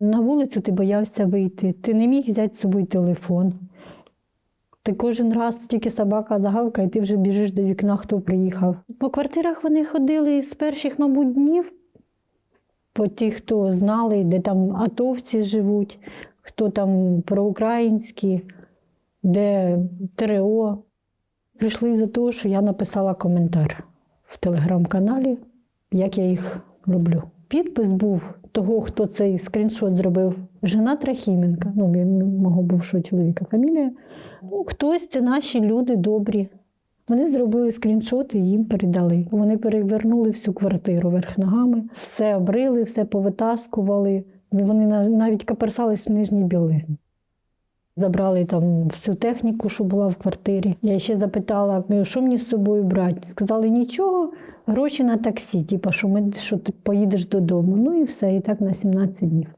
На вулицю ти боявся вийти, ти не міг взяти з собою телефон. Ти кожен раз тільки собака загавкає, ти вже біжиш до вікна, хто приїхав. По квартирах вони ходили з перших, мабуть, днів, по тих, хто знали, де там атовці живуть, хто там проукраїнські, де ТРО. Прийшли за те, що я написала коментар в телеграм-каналі, як я їх люблю. Підпис був того, хто цей скріншот зробив, жена Трахіменка, ну, мого бувшого чоловіка фамілія. Ну, хтось це наші люди добрі. Вони зробили скріншот і їм передали. Вони перевернули всю квартиру верх ногами, все обрили, все повитаскували. Вони навіть каперсались в нижній білизні. Забрали там всю техніку, що була в квартирі. Я ще запитала, «Ну, що мені з собою брати. Сказали, нічого, гроші на таксі, типу, що, ми, що ти поїдеш додому. Ну і все, і так на 17 днів.